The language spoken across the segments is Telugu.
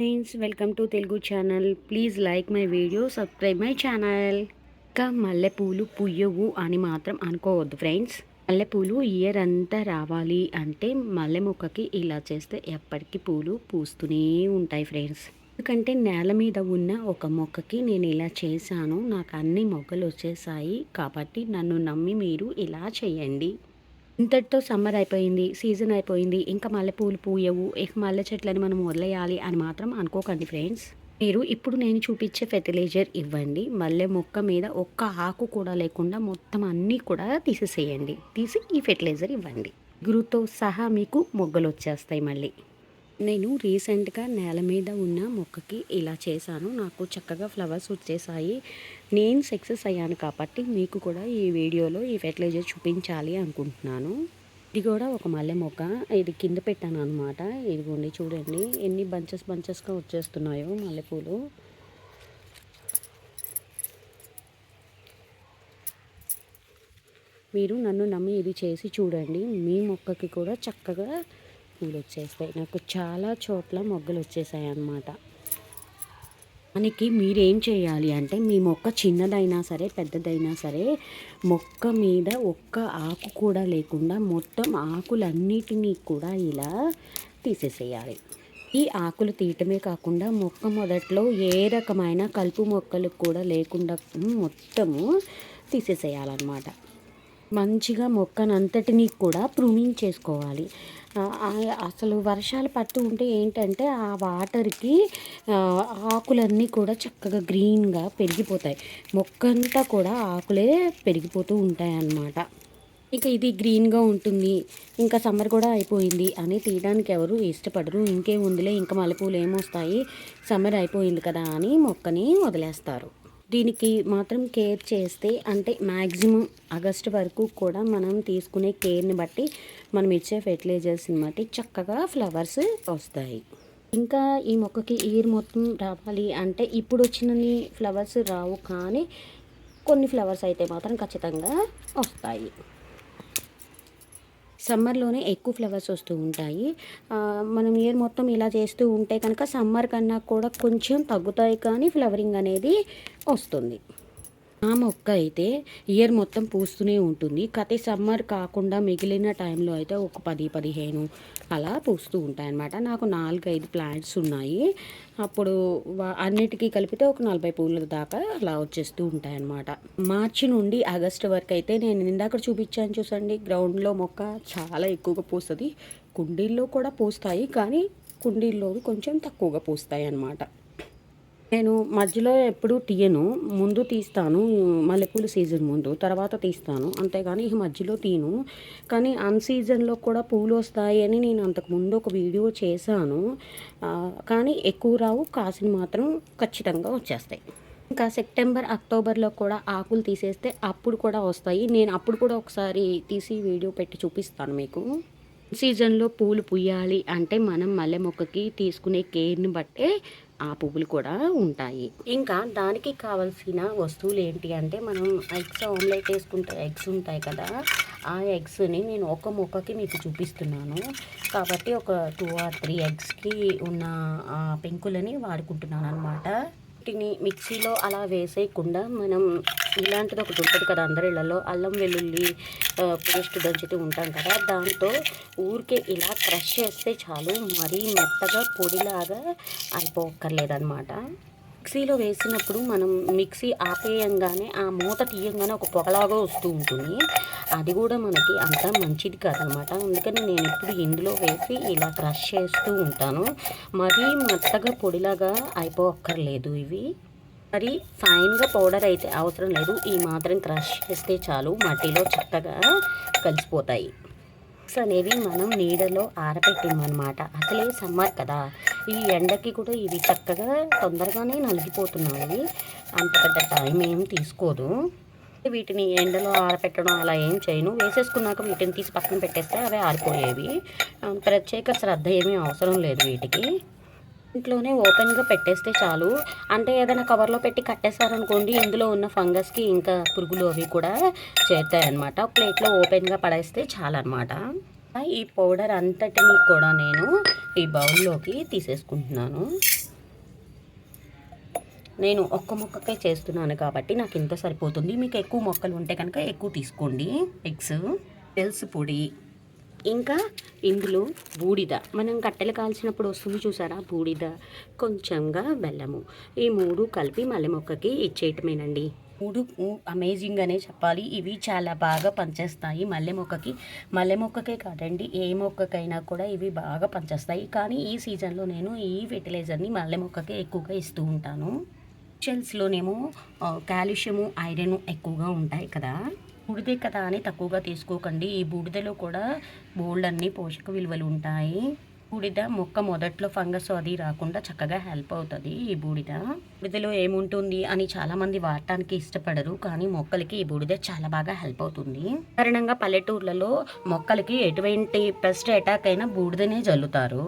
Friends welcome to Telugu channel. Please like my video subscribe my channel. ఇంకా మల్లెపూలు పుయ్యవు అని మాత్రం అనుకోవద్దు ఫ్రెండ్స్. మల్లెపూలు ఇయర్ అంతా రావాలి అంటే మల్లె మొక్కకి ఇలా చేస్తే ఎప్పటికీ పూలు పూస్తూనే ఉంటాయి ఫ్రెండ్స్. ఎందుకంటే నేల మీద ఉన్న ఒక మొక్కకి నేను ఇలా చేశాను. నాకు అన్ని మొగ్గలు వచ్చేసాయి కాబట్టి నన్ను నమ్మి మీరు ఇలా చేయండి. ఇంతటితో సమ్మర్ అయిపోయింది సీజన్ అయిపోయింది. ఇంకా మల్లెపూలు పూయవు ఇక మల్లె చెట్లని మనం వదిలేయాలి అని మాత్రం అనుకోకండి ఫ్రెండ్స్. మీరు ఇప్పుడు నేను చూపించే ఫెర్టిలైజర్ ఇవ్వండి. మల్లె మొక్క మీద ఒక్క ఆకు కూడా లేకుండా మొత్తం అన్నీ కూడా తీసేసేయండి. తీసి ఈ ఫెర్టిలైజర్ ఇవ్వండి. గురుతో సహా మీకు మొగ్గలు వచ్చేస్తాయి మళ్ళీ. నేను రీసెంట్గా నేల మీద ఉన్న మొక్కకి ఇలా చేశాను. నాకు చక్కగా ఫ్లవర్స్ వచ్చేసాయి. నేను సక్సెస్ అయ్యాను కాబట్టి మీకు కూడా ఈ వీడియోలో ఈ ఫెర్టిలైజర్ చూపించాలి అనుకుంటున్నాను. ఇది కూడా ఒక మల్లె మొక్క. ఇది కింద పెట్టాను అనమాట ఇదిగోండి చూడండి. ఎన్ని బంచెస్ బంచెస్గా వచ్చేస్తున్నాయో మల్లెపూలు మీరు నన్ను నమ్మి ఇది చేసి చూడండి. మీ మొక్కకి కూడా చక్కగా పూలు వచ్చేస్తాయి నాకు చాలా చోట్ల మొగ్గలు వచ్చేసాయి అన్నమాట మనకి మీరేం చేయాలి అంటే మీ మొక్క చిన్నదైనా సరే పెద్దదైనా సరే మొక్క మీద ఒక్క ఆకు కూడా లేకుండా మొత్తం ఆకులన్నిటినీ కూడా ఇలా తీసేసేయాలి. ఈ ఆకులు తీయటమే కాకుండా మొక్క మొదట్లో ఏ రకమైన కలుపు మొక్కలు కూడా లేకుండా మొత్తము తీసేసేయాలన్నమాట. మంచిగా మొక్కనంతటినీ కూడా ప్రూనింగ్ చేసుకోవాలి. అసలు వర్షాలు పడుతూ ఉంటే ఏంటంటే ఆ వాటర్కి ఆకులన్నీ కూడా చక్కగా గ్రీన్గా పెరిగిపోతాయి. మొక్కంతా కూడా ఆకులే పెరిగిపోతూ ఉంటాయి అన్నమాట ఇక ఇది గ్రీన్గా ఉంటుంది. ఇంకా సమ్మర్ కూడా అయిపోయింది అని తీయడానికి ఎవరు ఇష్టపడరు. ఇంకేముందిలే ఇంకా మల్లెపూలు ఏమొస్తాయి? సమ్మర్ అయిపోయింది కదా అని మొక్కని వదిలేస్తారు. దీనికి మాత్రం కేర్ చేస్తే అంటే మ్యాక్సిమం ఆగస్ట్ వరకు కూడా మనం తీసుకునే కేర్ని బట్టి మనం ఇచ్చే ఫెర్టిలైజర్స్ని బట్టి చక్కగా ఫ్లవర్స్ వస్తాయి. ఇంకా ఈ మొక్కకి ఇయర్ మొత్తం రావాలి అంటే ఇప్పుడు వచ్చినన్ని ఫ్లవర్స్ రావు కానీ కొన్ని ఫ్లవర్స్ అయితే మాత్రం ఖచ్చితంగా వస్తాయి. సమ్మర్లోనే ఎక్కువ ఫ్లవర్స్ వస్తూ ఉంటాయి. మనం ఇయర్ మొత్తం ఇలా చేస్తూ ఉంటే కనుక సమ్మర్ కన్నా కూడా కొంచెం తగ్గుతాయి కానీ ఫ్లవరింగ్ అనేది వస్తుంది. ఆ మొక్క అయితే ఇయర్ మొత్తం పూస్తూనే ఉంటుంది. కతి సమ్మర్ కాకుండా మిగిలిన టైంలో అయితే ఒక పది పదిహేను అలా పూస్తూ ఉంటాయన్నమాట. నాకు నాలుగైదు ప్లాంట్స్ ఉన్నాయి. అప్పుడు అన్నిటికీ కలిపితే ఒక నలభై పూల దాకా అలా వచ్చేస్తూ ఉంటాయన్నమాట. మార్చి నుండి ఆగస్టు వరకు అయితే నేను ఇందాక చూపించాను చూసండి గ్రౌండ్లో మొక్క చాలా ఎక్కువగా పూస్తుంది. కుండీల్లో కూడా పూస్తాయి కానీ కుండీల్లో కొంచెం తక్కువగా పూస్తాయి అన్నమాట నేను మధ్యలో ఎప్పుడు తీయను. ముందు తీస్తాను. మల్లెపూల సీజన్ ముందు తర్వాత తీస్తాను. అంతేగాని ఈ మధ్యలో తీను. కానీ అన్ సీజన్లో కూడా పూలు వస్తాయి అని నేను అంతకుముందు ఒక వీడియో చేశాను. కానీ ఎక్కువ రావు. కాసిన మాత్రం ఖచ్చితంగా వచ్చేస్తాయి. ఇంకా సెప్టెంబర్ అక్టోబర్లో కూడా ఆకులు తీసేస్తే అప్పుడు కూడా వస్తాయి. నేను అప్పుడు కూడా ఒకసారి తీసి వీడియో పెట్టి చూపిస్తాను మీకు. సీజన్లో పూలు పుయ్యాలి అంటే మనం మల్లె మొక్కకి తీసుకునే కేర్ని బట్టే ఆ పువ్వులు కూడా ఉంటాయి. ఇంకా దానికి కావలసిన వస్తువులు ఏంటి అంటే మనం ఎగ్స్ ఆమ్లెట్ వేసుకుంటే ఎగ్స్ ఉంటాయి కదా ఆ ఎగ్స్ని నేను ఒక మొక్కకి మీకు చూపిస్తున్నాను. కాబట్టి ఒక టూ ఆర్ త్రీ ఎగ్స్కి ఉన్న పెంకులని వాడుకుంటున్నాను అనమాట వీటిని మిక్సీలో అలా వేసేయకుండా మనం ఇలాంటిది ఒకటి ఉంటుంది కదా అందరి ఇళ్ళలో అల్లం వెల్లుల్లి పేస్ట్ దంచుతూ ఉంటాం కదా దాంతో ఊరికే ఇలా క్రష్ చేస్తే చాలు మరీ మెత్తగా పొడిలాగా అయిపోక్కర్లేదన్నమాట. మిక్సీలో వేసినప్పుడు మనం మిక్సీ ఆపేయంగానే ఆ మూత తీయంగానే ఒక పొగలాగా వస్తూ ఉంటుంది. అది కూడా మనకి అంత మంచిది కాదనమాట. అందుకని నేను ఇప్పుడు ఇందులో వేసి ఇలా క్రష్ చేస్తూ ఉంటాను. మరీ మెత్తగా పొడిలాగా అయిపోక్కర్లేదు ఇవి. మరి ఫైన్గా పౌడర్ అయితే అవసరం లేదు. ఈ మాత్రం క్రష్ చేస్తే చాలు. మట్టిలో చక్కగా కలిసిపోతాయి. అనేవి మనం నీడలో ఆరబెట్టిందనమాట అసలే సమ్మర్ కదా. ఈ ఎండకి కూడా ఇవి చక్కగా తొందరగానే నలిగిపోతున్నాయి. అంత పెద్ద టైం ఏం తీసుకోదు. వీటిని ఎండలో ఆరపెట్టడం అలా ఏం చేయను. వేసేసుకున్నాక వీటిని తీసి పక్కన పెట్టేస్తే అవి ఆరిపోయేవి. ప్రత్యేక శ్రద్ధ ఏమీ అవసరం లేదు వీటికి. ఇంట్లోనే ఓపెన్గా పెట్టేస్తే చాలు. అంటే ఏదైనా కవర్లో పెట్టి కట్టేశారనుకోండి ఇందులో ఉన్న ఫంగస్కి ఇంకా పురుగులు అవి కూడా చేరుతాయన్నమాట. ప్లేట్లో ఓపెన్గా పడేస్తే చాలన్నమాట. ఈ పౌడర్ అంతటిని కూడా నేను ఈ బౌల్లోకి తీసేసుకుంటున్నాను. నేను ఒక్క మొక్కకే చేస్తున్నాను కాబట్టి నాకు ఇంత సరిపోతుంది. మీకు ఎక్కువ మొక్కలు ఉంటే కనుక ఎక్కువ తీసుకోండి. ఎగ్స్ ఎల్స్ పొడి. ఇంకా ఇందులో బూడిద. మనం కట్టెలు కాల్చినప్పుడు వస్తుంది చూసారా? బూడిద కొంచెంగా బెల్లము. ఈ మూడు కలిపి మల్లె మొక్కకి ఇచ్చేయటమేనండి. మూడు అమేజింగ్ అనే చెప్పాలి. ఇవి చాలా బాగా పనిచేస్తాయి మల్లె మొక్కకి. మల్లె మొక్కకే కాదండి ఏ మొక్కకైనా కూడా ఇవి బాగా పనిచేస్తాయి. కానీ ఈ సీజన్లో నేను ఈ ఫెర్టిలైజర్ని మల్లె మొక్కకే ఎక్కువగా ఇస్తూ ఉంటాను. షెల్స్లోనేమో కాల్షియము ఐరన్ ఎక్కువగా ఉంటాయి కదా. బూడిదే కదా అని తక్కువగా తీసుకోకండి. ఈ బూడిదలో కూడా బోల్డ్ అన్ని పోషక విలువలు ఉంటాయి. బూడిద మొక్క మొదట్లో ఫంగస్ అది రాకుండా చక్కగా హెల్ప్ అవుతుంది ఈ బూడిద. బూడిదలో ఏముంటుంది అని చాలామంది వాడటానికి ఇష్టపడరు కానీ మొక్కలకి ఈ బూడిద చాలా బాగా హెల్ప్ అవుతుంది. కారణంగా పల్లెటూర్లలో మొక్కలకి ఎటువంటి పెస్ట్ అటాక్ అయినా బూడిదనే జల్లుతారు.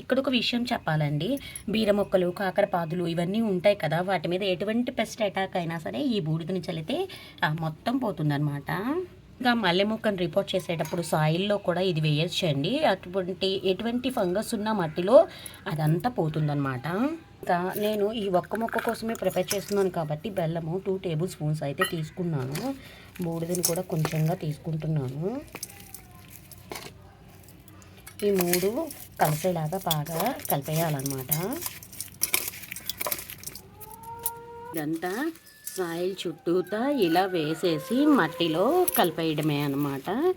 ఇక్కడ ఒక విషయం చెప్పాలండి. బీర మొక్కలు కాకరపాదులు ఇవన్నీ ఉంటాయి కదా. వాటి మీద ఎటువంటి పెస్ట్ అటాక్ అయినా సరే ఈ బూడిదని చల్లితే మొత్తం పోతుందన్నమాట. ఇంకా మల్లె మొక్కను రిపోర్ట్ చేసేటప్పుడు సాయిల్లో కూడా ఇది వేయచ్చండి. అటువంటి ఎటువంటి ఫంగస్ ఉన్న మట్టిలో అదంతా పోతుందన్నమాట. ఇంకా నేను ఈ ఒక్క మొక్క కోసమే ప్రిపేర్ చేస్తున్నాను కాబట్టి బెల్లము టూ టేబుల్ స్పూన్స్ అయితే తీసుకున్నాను. బూడిదని కూడా కొంచెంగా తీసుకుంటున్నాను. ఈ మూడు కలిసేలాగా బాగా కలిపేయాలన్నమాట. ఇదంతా సాయిల్ చుట్టూతా ఇలా వేసేసి మట్టిలో కలిపేయడమే అనమాట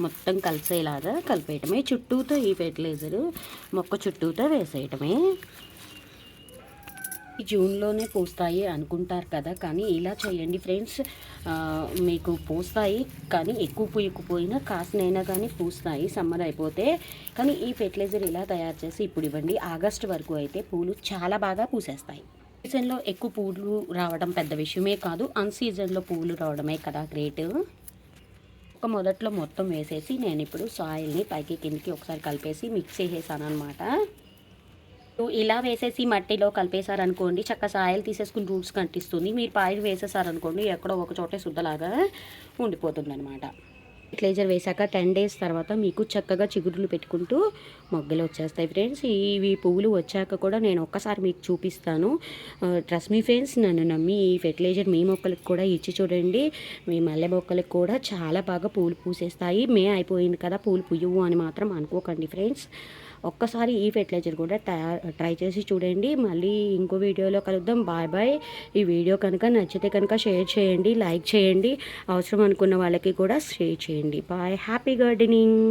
మొత్తం కలిసేలాగా కలిపేయడమే. చుట్టూతో ఈ ఫెర్టిలైజరు మొక్క చుట్టూతో వేసేయటమే జూన్లోనే పూస్తాయి అనుకుంటారు కదా కానీ ఇలా చేయండి ఫ్రెండ్స్. మీకు పూస్తాయి కానీ ఎక్కువ పూయకపోయినా కాసినైనా కానీ పూస్తాయి సమ్మర్ అయిపోతే. కానీ ఈ ఫెర్టిలైజర్ ఇలా తయారు చేసి ఇప్పుడు ఇవ్వండి. ఆగస్ట్ వరకు అయితే పూలు చాలా బాగా పూసేస్తాయి. సీజన్లో ఎక్కువ పూలు రావడం పెద్ద విషయమే కాదు అన్ సీజన్లో పూలు రావడమే కదా గ్రేట్. ఒక మొదట్లో మొత్తం వేసేసి నేను ఇప్పుడు సాయిల్ని పైకి కిందికి ఒకసారి కలిపేసి మిక్స్ చేసేసాను అనమాట ఇలా వేసేసి మట్టిలో కలిపేశారనుకోండి చక్క సాయిల్ తీసేసుకుని రూట్స్ కనిపిస్తుంది మీరు పాయలు వేసేసారనుకోండి ఎక్కడో ఒక చోటే శుద్ధలాగా ఉండిపోతుంది అనమాట ఫెర్టిలైజర్ వేశాక టెన్ డేస్ తర్వాత మీకు చక్కగా చిగురులు పెట్టుకుంటూ మొగ్గలు వచ్చేస్తాయి ఫ్రెండ్స్ ఇవి పువ్వులు వచ్చాక కూడా నేను ఒక్కసారి మీకు చూపిస్తాను. ట్రస్ట్ మీ ఫ్రెండ్స్ నన్ను నమ్మి ఈ ఫెర్టిలైజర్ మీ మొక్కలకు కూడా ఇచ్చి చూడండి. మీ మల్లె మొక్కలకు కూడా చాలా బాగా పూలు పూసేస్తాయి. మే అయిపోయింది కదా పూలు పుయ్యవు అని మాత్రం అనుకోకండి ఫ్రెండ్స్ ఒక్కసారి ఈ ఫెర్టిలైజర్ కూడా ట్రై చేసి చూడండి. మళ్ళీ ఇంకో వీడియోలో కలుద్దాం. బాయ్ బాయ్ ఈ వీడియో కనుక నచ్చితే కనుక షేర్ చేయండి లైక్ చేయండి. అవసరం అనుకున్న వాళ్ళకి కూడా షేర్ చేయండి. చేయండి బాయ్ హ్యాపీ గార్డెనింగ్